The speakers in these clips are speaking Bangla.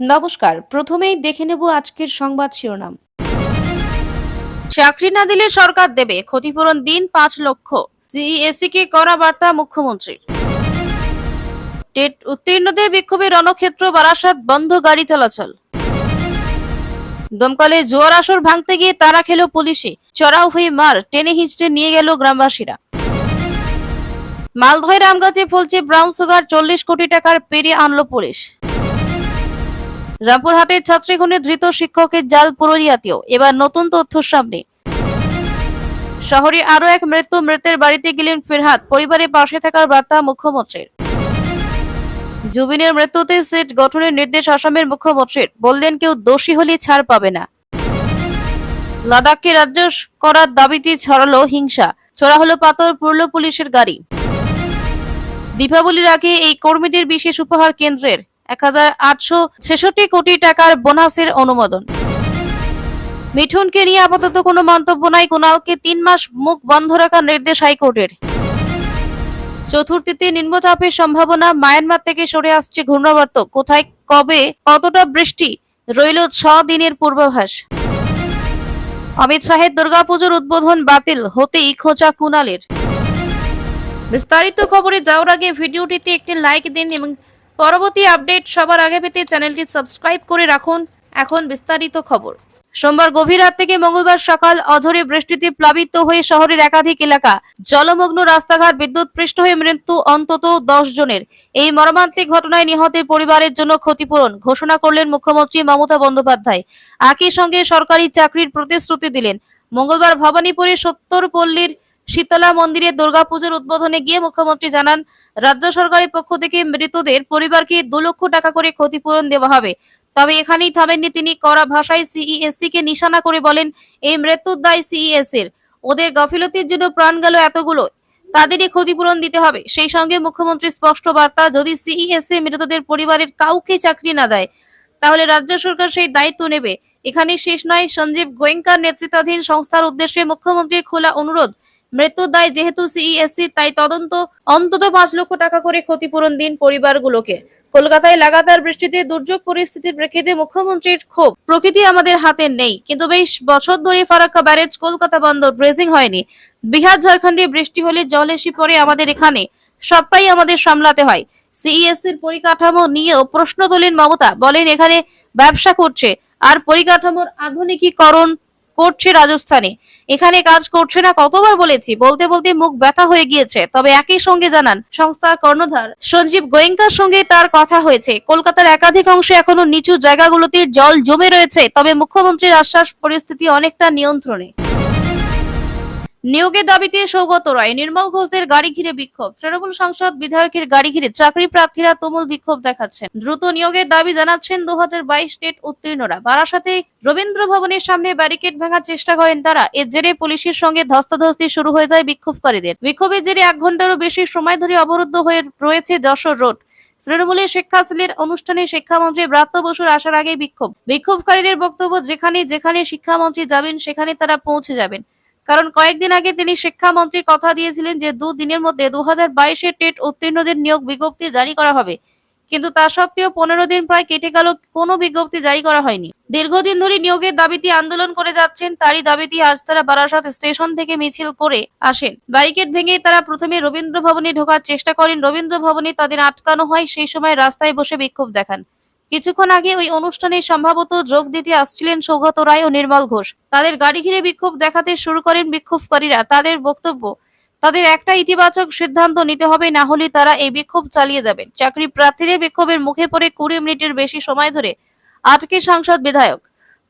নমস্কার, প্রথমেই দেখে নেব আজকের সংবাদ শিরোনাম। চাকরি না দিলে সরকার দেবে, ক্ষতিপূরণ দিন পাঁচ লক্ষ। সিইএসসি কে করা বার্তা মুখ্যমন্ত্রীর। টেট উত্তীর্ণদের বিক্ষোভে রণক্ষেত্র, বারাসাত বন্ধ, গাড়ি চলাচল। দমকলে জোয়ার আসর ভাঙতে গিয়ে তারা খেল পুলিশে। চড়াও হয়ে মার, টেনে হিঁচড়ে নিয়ে গেল গ্রামবাসীরা। মালদহের আমগাছে ফলছে ব্রাউন সুগার, চল্লিশ কোটি টাকার পেরিয়ে আনলো পুলিশ। রামপুরহাটের ছাত্রীগুণে ধৃত শিক্ষকের জাল পুরলিয়াতেও এবার নতুন তথ্য সামনে। শহরে আরও এক মৃত্যু, মৃতের বাড়িতে গেলেন ফিরহাদ, পরিবারের পাশে থাকার বার্তা মুখ্যমন্ত্রীর। জুবিনের মৃত্যুতে সিট গঠনের নির্দেশ আসামের মুখ্যমন্ত্রীর। বললেন, কেউ দোষী হলে ছাড় পাবে না। লাদাখকে রাজ্য করার দাবিতে ছড়ালো হিংসা। ছড়া হলো পাথর, পড়ল পুলিশের গাড়ি। দীপাবলির আগে এই কর্মীদের বিশেষ উপহার কেন্দ্রের এক হাজার আটশো ছেষট্টি কোটি টাকার বোনাসের অনুমোদন। মিঠুনকে নিয়ে আপাতত কোনো মন্তব্য নাই। কুণালকে তিন মাস মুখ বন্ধ রাখার নির্দেশ হাইকোর্টের। চতুর্থীতে নিম্নচাপের সম্ভাবনা মায়ানমার থেকে সরে আসছে ঘূর্ণাবর্ত। কোথায়, কবে, কতটা বৃষ্টি, রইল ছ দিনের পূর্বাভাস। অমিত শাহের দুর্গাপুজোর উদ্বোধন বাতিল, হতেই খোঁচা কুণালের। বিস্তারিত খবরে যাওয়ার আগে ভিডিওটিতে একটি লাইক দিন এবং পরবর্তী আপডেট সবার আগে পেতে চ্যানেলটি সাবস্ক্রাইব করে রাখুন। এখন বিস্তারিত খবর। সোমবার গভীর রাত থেকে মঙ্গলবার সকাল অঝরে বৃষ্টিতে প্লাবিত হয়ে শহরের একাধিক এলাকা জলমগ্ন রাস্তাঘাট বিদ্যুৎ পৃষ্ঠ হয়ে মৃত্যু অন্তত দশ জনের। এই মর্মান্তিক ঘটনায় নিহতের পরিবারের জন্য ক্ষতিপূরণ ঘোষণা করলেন মুখ্যমন্ত্রী মমতা বন্দ্যোপাধ্যায়। একই সঙ্গে সরকারি চাকরির প্রতিশ্রুতি দিলেন। মঙ্গলবার ভবানীপুরে সত্তর পল্লীর শীতলা মন্দিরে দুর্গাপুজোর উদ্বোধনে গিয়ে মুখ্যমন্ত্রী জানান, রাজ্য সরকারের পক্ষ থেকে মৃতদের পরিবারকে দু লক্ষ টাকা করে ক্ষতিপূরণ দেওয়া হবে। তবে এখানেই থামেননি তিনি, কড়া ভাষায় সিইএসসি কে নিশানা করে বলেন, এই মৃত্যুর দায় সিইএস এর ওদের গাফিলতির জন্য প্রাণ গেল এতগুলো, তাদেরই ক্ষতিপূরণ দিতে হবে। সেই সঙ্গে মুখ্যমন্ত্রী স্পষ্ট বার্তা, যদি সিইএসসি মৃতদের পরিবারের কাউকে চাকরি না দেয়, তাহলে রাজ্য সরকার সেই দায়িত্ব নেবে। এখানে শেষ নয়, সঞ্জীব গোয়েঙ্কার নেতৃত্বাধীন সংস্থার উদ্দেশ্যে মুখ্যমন্ত্রীর খোলা অনুরোধ মৃত্যুর দায় যেহেতু সিইএসসি, তাই তদন্ত অন্তত পাঁচ লক্ষ টাকা করে ক্ষতিপূরণ দিন পরিবারগুলোকে। কলকাতায় লাগাতার বৃষ্টিতে দুর্যোগ পরিস্থিতির প্রেক্ষিতে মুখ্যমন্ত্রীর ক্ষোভ। প্রকৃতি আমাদের হাতে নেই, কিন্তু বেশ বছর ধরে ফারাক্কা ব্যারেজ কলকাতা বন্দর ব্রেজিং হয়নি। বিহার, ঝাড়খণ্ডে বৃষ্টি হলে জল এসে পড়ে আমাদের এখানে। সবটাই আমাদের সামলাতে হয়। সিইএসসির পরিকাঠামো নিয়েও প্রশ্ন তোলেন মমতা, বলেন এখানে ব্যবসা করছে। আর পরিকাঠামোর আধুনিকীকরণ করছে রাজস্থানে। এখানে কাজ করছে না, কতবার বলেছি, বলতে বলতে মুখ ব্যথা হয়ে গিয়েছে। তবে একই সঙ্গে জানান, সংস্থার কর্ণধার সঞ্জীব গোয়েঙ্কার সঙ্গে তার কথা হয়েছে। কলকাতার একাধিক অংশে এখনও নিচু জায়গাগুলোতে জল জমে রয়েছে, তবে মুখ্যমন্ত্রীর আশ্বাস, পরিস্থিতি অনেকটা নিয়ন্ত্রণে। নিয়োগের দাবিতে সৌগত রায় নির্মল ঘোষদের গাড়ি ঘিরে বিক্ষোভ। তৃণমূল সাংসদ, বিধায়কের গাড়ি ঘিরে চাকরি প্রার্থীরা তুমুল বিক্ষোভ দেখাচ্ছেন। দ্রুত নিয়োগের দাবি জানাচ্ছেন দু টেট উত্তীর্ণরা। বারাসাতে রবীন্দ্র ভবনের সামনে ব্যারিকেড ভাঙার চেষ্টা করেন তারা। এর জেরে পুলিশের সঙ্গে ধস্তাধস্তি শুরু হয়ে যায় বিক্ষোভকারীদের। বিক্ষোভের জেরে এক ঘন্টারও বেশি সময় ধরে অবরুদ্ধ হয়ে রয়েছে যশোর রোড। তৃণমূলের শিক্ষা সেলের অনুষ্ঠানে শিক্ষামন্ত্রী ব্রাত্য বসুর আসার আগে বিক্ষোভ। বিক্ষোভকারীদের বক্তব্য যেখানে যেখানে শিক্ষামন্ত্রী যাবেন, সেখানে তারা পৌঁছে যাবেন। কারণ কয়েকদিন আগে তিনি শিক্ষামন্ত্রী কথা দিয়েছিলেন যে দুদিনের মধ্যে দু হাজার বাইশের টেট উত্তীর্ণদের নিয়োগ বিজ্ঞপ্তি জারি করা হবে। কিন্তু তা সত্ত্বেও পনেরো দিন প্রায় কেটে গেল, কোনো বিজ্ঞপ্তি জারি করা হয়নি। দীর্ঘদিন ধরে নিয়োগের দাবিতে আন্দোলন করে যাচ্ছেন, তারই দাবিতে আজ তারা বারাসাত স্টেশন থেকে মিছিল করে আসেন। ব্যারিকেড ভেঙে তারা প্রথমে রবীন্দ্র ভবনে ঢোকার চেষ্টা করেন। রবীন্দ্র ভবনে তাদের আটকানো হয়, সেই সময় রাস্তায় বসে বিক্ষোভ দেখান। কিছুক্ষণ আগে ওই অনুষ্ঠানে সম্ভবত যোগ দিতে আসছিলেন সৌগত রায় ও নির্মল ঘোষ। তাদের গাড়ি ঘিরে বিক্ষোভ দেখাতে শুরু করেন বিক্ষোভকারীরা। তাদের বক্তব্য, তাদের একটা ইতিবাচক সিদ্ধান্ত নিতে হবে, না হলে তারা এই বিক্ষোভ চালিয়ে যাবেন। চাকরি প্রার্থীদের বিক্ষোভের মুখে পড়ে কুড়ি মিনিটের বেশি সময় ধরে আটকে সাংসদ বিধায়ক।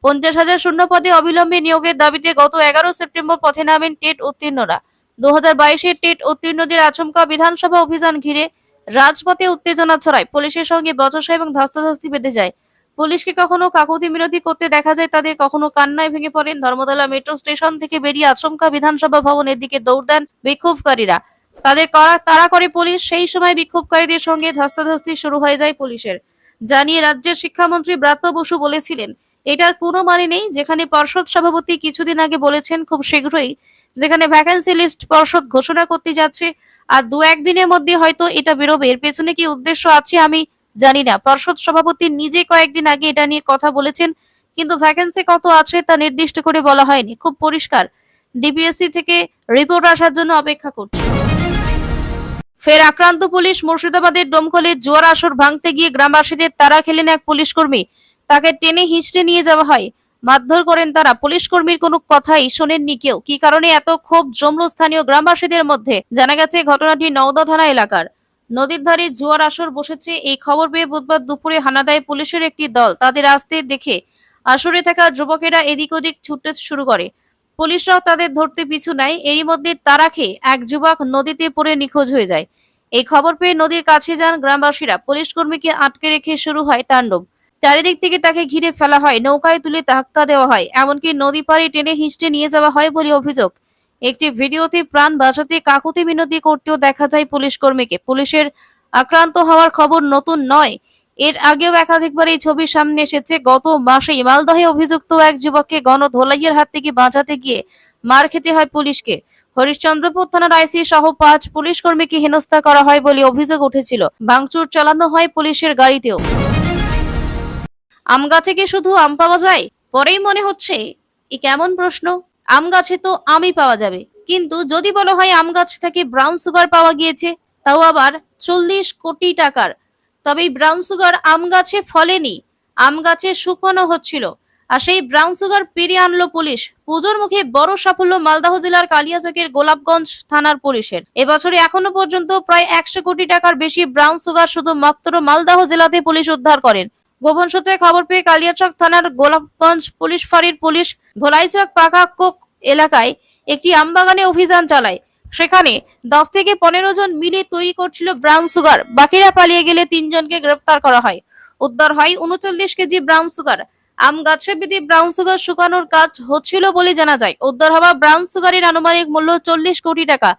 পঞ্চাশ হাজার শূন্য পদে অবিলম্বে নিয়োগের দাবিতে গত এগারো সেপ্টেম্বর পথে নামেন টেট উত্তীর্ণরা। দু হাজার বাইশের টেট উত্তীর্ণদের আচমকা বিধানসভা অভিযান ঘিরে রাজপথে উত্তেজনা ছড়ায়। পুলিশের সঙ্গে বচসা এবং ধস্তাধস্তি বেঁধে যায়। পুলিশকে কখনো কাকুতি মিনতি করতে দেখা যায়, তাদের কখনো কান্নায় ভেঙে পড়েন। ধর্মতলা মেট্রো স্টেশন থেকে বেরিয়ে আচমকা বিধানসভা ভবনের দিকে দৌড় দেন বিক্ষোভকারীরা। তাদের তাড়া করে পুলিশ। সেই সময় বিক্ষোভকারীদের সঙ্গে ধস্তাধস্তি শুরু হয়ে যায় পুলিশের। জানিয়ে রাজ্যের শিক্ষামন্ত্রী ব্রাত্য বসু বলেছিলেন এটার কোনো মানে নেই। যেখানে পর্ষদ সভাপতি কিছুদিন আগে বলেছেন খুব শীঘ্রই যেখানে ভ্যাকেন্সি লিস্ট পর্ষদ ঘোষণা করতে যাচ্ছে আর দু একদিনের মধ্যে হয়তো এটা বেরোবে। এর পেছনে কি উদ্দেশ্য আছে আমি জানি না। পর্ষদ সভাপতি নিজে কয়েকদিন আগে এটা নিয়ে কথা বলেছেন, কিন্তু ভ্যাকেন্সি কত আছে তা নির্দিষ্ট করে বলা হয়নি। খুব পরিষ্কার। ডিপিএসসি থেকে রিপোর্ট আসার জন্য অপেক্ষা করছে। ফের আক্রান্ত পুলিশ মুর্শিদাবাদের ডোমকলে জোয়ার আসর ভাঙতে গিয়ে গ্রামবাসীদের তারা খেলেন এক পুলিশ কর্মী তাকে টেনে হিঁচড়ে নিয়ে যাওয়া হয়। মারধর করেন তারা। পুলিশ কর্মীর কোনো কথাই শোনেননি কেউ। কি কারণে এত ক্ষোভ জমল স্থানীয় গ্রামবাসীদের মধ্যে? জানা গেছে, ঘটনাটি নওদা থানা এলাকার। নদীর ধারে জুয়ার আসর বসেছে। এই খবর পেয়ে বুধবার দুপুরে হানাদায় পুলিশের একটি দল তাদের আসতে দেখে আসরে থাকা যুবকেরা এদিক ওদিক ছুটতে শুরু করে। পুলিশরাও তাদের ধরতে পিছু নেয়। এরই মধ্যে তারা খেয়ে এক যুবক নদীতে পড়ে নিখোঁজ হয়ে যায়। এই খবর পেয়ে নদীর কাছে যান গ্রামবাসীরা। পুলিশ কর্মীকে আটকে রেখে শুরু হয় তাণ্ডব। চারিদিক থেকে তাকে ঘিরে ফেলা হয়, নৌকায় তুলে ধাক্কা দেওয়া হয়, এমনকি নদী পাড়ে টেনে হিঁচড়ে নিয়ে যাওয়া হয় বলে অভিযোগ। একটি ভিডিওতে প্রাণ বাঁচাতে কাকুতি মিনতি করতেও দেখা যায় পুলিশ কর্মীকে। পুলিশের আক্রান্ত হওয়ার খবর নতুন নয়। এর আগেও একাধিকবার এই ছবি সামনে এসেছে। গত মাসেই মালদহে অভিযুক্ত এক যুবককে গণধোলাইয়ের হাত থেকে বাঁচাতে গিয়ে মার খেতে হয় পুলিশকে। হরিশ্চন্দ্রপুর থানার আইসি সহ পাঁচ পুলিশ কর্মীকে হেনস্থা করা হয় বলে অভিযোগ উঠেছিল। ভাঙচুর চালানো হয় পুলিশের গাড়িতেও। আম গাছে কি শুধু আম পাওয়া যায়? পরেই মনে হচ্ছে, এ কেমন প্রশ্ন? আম গাছে তো আমই পাওয়া যাবে। কিন্তু যদি বলা হয় আম গাছ থেকে ব্রাউন সুগার পাওয়া গিয়েছে, তাও আবার চল্লিশ কোটি টাকার। তবে ব্রাউন সুগার আম গাছে ফলেনি, আম গাছে শুকনো হচ্ছিল। আর সেই ব্রাউন সুগার পেরিয়ে আনলো পুলিশ। পুজোর মুখে বড় সাফল্য মালদাহ জেলার কালিয়াচকের গোলাপগঞ্জ থানার পুলিশের। এবছরে এখনও পর্যন্ত প্রায় একশো কোটি টাকার বেশি ব্রাউন সুগার শুধু মাত্র মালদাহ জেলাতে পুলিশ উদ্ধার করেন। গোপন সূত্রে খবর পেয়ে কালিয়াচক থানার গোলাপগঞ্জ পুলিশ ফাঁড়ির পুলিশ ভোলাইচক পাকাক্কক এলাকায় একটি আমবাগানে অভিযান চালায়। সেখানে দশ থেকে পনেরো জন মিলে তৈরি করছিল ব্রাউন সুগার। বাকিরা পালিয়ে গেলে তিনজনকে গ্রেপ্তার করা হয়। উদ্ধার হয় উনচল্লিশ কেজি ব্রাউন সুগার। আম গাছে বিধি ব্রাউন সুগার শুকানোর কাজ হচ্ছিল বলে জানা যায়। উদ্ধার হওয়া ব্রাউন সুগারের আনুমানিক মূল্য চল্লিশ কোটি টাকা।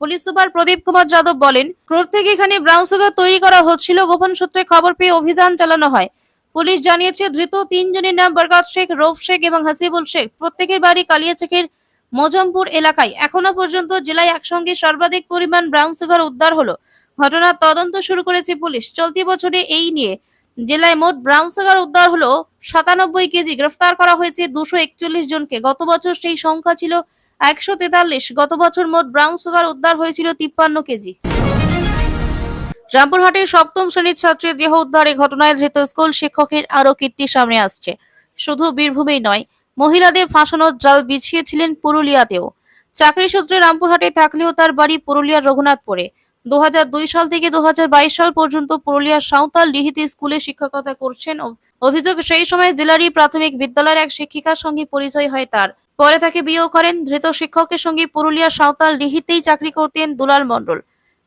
পুলিশ সুপার প্রদীপ কুমার যাদব বলেন ক্রোড থেকে এখানে ব্রাউন সুগার তৈরি করা হচ্ছিল। গোপন সূত্রে খবর পেয়ে অভিযান চালানো হয়। পুলিশ জানিয়েছে, ধৃত তিনজনের নাম বরকাত শেখ, রৌফ শেখ এবং হাসিবুল শেখ। প্রত্যেকের বাড়ি কালিয়াচকের মজমপুর এলাকায়। এখনও পর্যন্ত জেলায় একসঙ্গে সর্বাধিক পরিমাণ ব্রাউন সুগার উদ্ধার হলো। ঘটনার তদন্ত শুরু করেছে পুলিশ। চলতি বছরে এই নিয়ে জেলায় মোট ব্রাউন সুগার উদ্ধার হলো সাতানব্বই কেজি। গ্রেফতার করা হয়েছে দুশো একচল্লিশ জনকে। গত বছর সেই সংখ্যা ছিল একশো তেতাল্লিশ। গত বছর মোট ব্রাউন সুগার উদ্ধার হয়েছিল তিপ্পান্ন কেজি। রামপুরহাটের সপ্তম শ্রেণির ছাত্রীর দেহ উদ্ধারে ঘটনায় ধৃত স্কুল শিক্ষকের আরও কীর্তি সামনে আসছে। শুধু বীরভূমেই নয়, মহিলাদের ফাঁসানোর জাল বিছিয়েছিলেন পুরুলিয়াতেও। চাকরি সূত্রে রামপুরহাটে থাকলেও তার বাড়ি পুরুলিয়ার রঘুনাথপুরে। দু হাজার দুই সাল থেকে দু হাজার বাইশ সাল পর্যন্ত পুরুলিয়ার সাঁওতাল লিহিতি স্কুলে শিক্ষকতা করছেন অভিযোগ সেই সময় জেলারই প্রাথমিক বিদ্যালয়ের এক শিক্ষিকার সঙ্গে পরিচয় হয় তার। পরে তাকে বিয়েও করেন ধৃত শিক্ষকের সঙ্গে পুরুলিয়ার সাঁওতাল লিহিতেই চাকরি করতেন দুলাল মণ্ডল।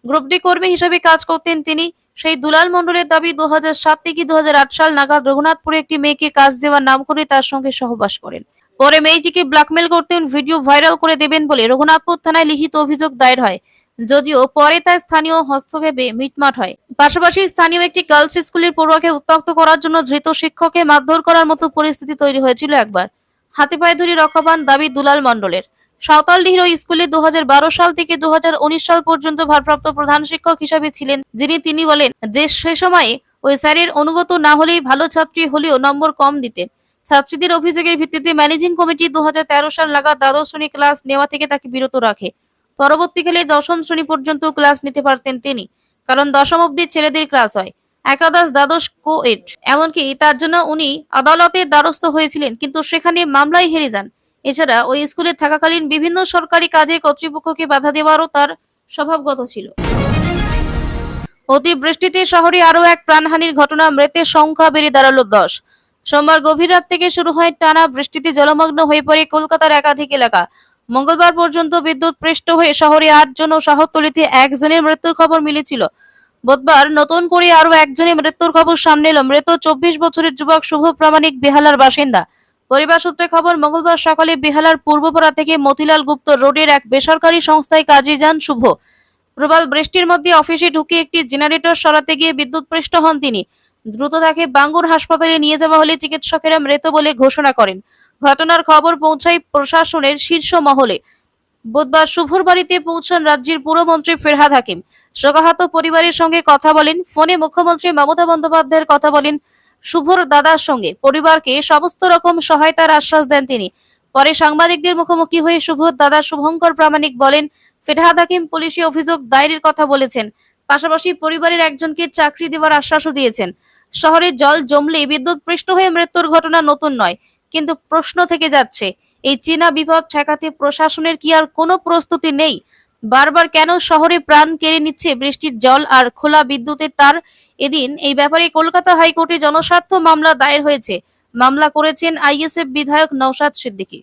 গ্রুপ ডি কর্মী হিসেবে কাজ করতেন তিনি। সেই দুলাল মণ্ডলের দাবি দু সাত থেকে দু হাজার আট সাল নাগাদ রঘুনাথপুরে একটি মেয়েকে কাজ দেওয়ার নাম করে তার সঙ্গে সহবাস করেন। পরে মেয়েটিকে ব্ল্যাকমেল করতেন, ভিডিও ভাইরাল করে দেবেন বলে রঘুনাথপুর থানায় লিখিত অভিযোগ দায়ের হয়। যদিও পরে তা স্থানীয় হস্তক্ষেপে মিটমাট হয়। পাশাপাশি স্থানীয় একটি গার্লস স্কুলের পড়ুয়াকে উত্তক্ত করার জন্য ধৃত শিক্ষককে মারধর করার মতো পরিস্থিতি তৈরি হয়েছিল একবার। হাতে পায়ে ধরে রক্ষা দাবি দুলাল মণ্ডলের। সাঁওতালডিহির ওই স্কুলে দু হাজার বারো সাল থেকে দু সাল পর্যন্ত ভারপ্রাপ্ত প্রধান শিক্ষক হিসাবে ছিলেন, যিনি তিনি বলেন যে সে সময়ে ওই স্যারের অনুগত না হলেই ভালো ছাত্রী হলেও নম্বর কম দিতেন। ছাত্রীদের অভিযোগের ভিত্তিতে ম্যানেজিং কমিটি দু সাল নাগাদ দ্বাদশ শ্রেণি ক্লাস নেওয়া থেকে তাকে বিরত রাখে। পরবর্তীকালে দশম শ্রেণি পর্যন্ত ক্লাস নিতে পারতেন তিনি, কারণ দশম অবধি ছেলেদের ক্লাস হয়। একাদশ দ্বাদশ কো এড এমনকি তার জন্য উনি আদালতের দ্বারস্থ হয়েছিলেন, কিন্তু সেখানে মামলায় হেরে যান। এছাড়া ওই স্কুলে থাকাকালীন বিভিন্ন সরকারি কাজে কর্তৃপক্ষকে বাধা দেওয়ারও তার স্বভাবগত ছিল। অতি বৃষ্টিতে শহরে আরও এক প্রাণহানির ঘটনা, মৃতের সংখ্যা বেড়ে দাঁড়াল দশ। সোমবার গভীর রাত থেকে শুরু হয় টানা বৃষ্টিতে জলমগ্ন হয়ে পড়ে কলকাতার একাধিক এলাকা। মঙ্গলবার পর্যন্ত বিদ্যুৎ পৃষ্ঠ হয়ে শহরে আটজন ও শহরতলিতে একজনের মৃত্যুর খবর মিলেছিল। বুধবার নতুন করে আরও একজনের মৃত্যুর খবর সামনে এলো। মৃত চব্বিশ বছরের যুবক শুভ প্রামাণিক বেহালার বাসিন্দা। পরিবার সূত্রে খবর, মঙ্গলবার সকালে বেহালার পূর্বপাড়া থেকে মতিলাল গুপ্ত রোডের এক বেসরকারি সংস্থায় কাজে যান শুভ। প্রবল বৃষ্টির মধ্যে অফিসে ঢুকে একটি জেনারেটর সরাতে গিয়ে বিদ্যুৎপৃষ্ট হন তিনি। দ্রুত তাকে বাঙ্গুর হাসপাতালে নিয়ে যাওয়া হলে চিকিৎসকেরা মৃত বলে ঘোষণা করেন। ঘটনার খবর পৌঁছায় প্রশাসনের শীর্ষ মহলে। বুধবার শুভর বাড়িতে পৌঁছান রাজ্যের পুরমন্ত্রী ফেরহাদ হাকিম। শোকাহত পরিবারের সঙ্গে কথা বলেন। ফোনে মুখ্যমন্ত্রী মমতা বন্দ্যোপাধ্যায়ের কথা বলেন শুভর দাদার সঙ্গে পরিবারকে সমস্ত রকম সহায়তার আশ্বাস দেন তিনি। পরে সাংবাদিকদের মুখোমুখি হয়ে শুভর দাদা শুভঙ্কর প্রামাণিক বলেন, ফেরহাদ হাকিম পুলিশি অভিযোগ দায়েরের কথা বলেছেন। পাশাপাশি পরিবারের একজনকে চাকরি দেওয়ার আশ্বাসও দিয়েছেন। শহরে জল জমলে বিদ্যুৎ পৃষ্ঠ হয়ে মৃত্যুর ঘটনা নতুন নয়, কিন্তু প্রশ্ন থেকে যাচ্ছে, এই চীনা বিপদ ঠেকাতে প্রশাসনের কি আর কোনো প্রস্তুতি নেই? বারবার কেন শহরে প্রাণ কেড়ে নিচ্ছে বৃষ্টির জল আর খোলা বিদ্যুতের তার? এদিন এই ব্যাপারে কলকাতা হাইকোর্টে জনস্বার্থ মামলা দায়ের হয়েছে। মামলা করেছেন আইএসএফ বিধায়ক নৌসাদ সিদ্দিকী।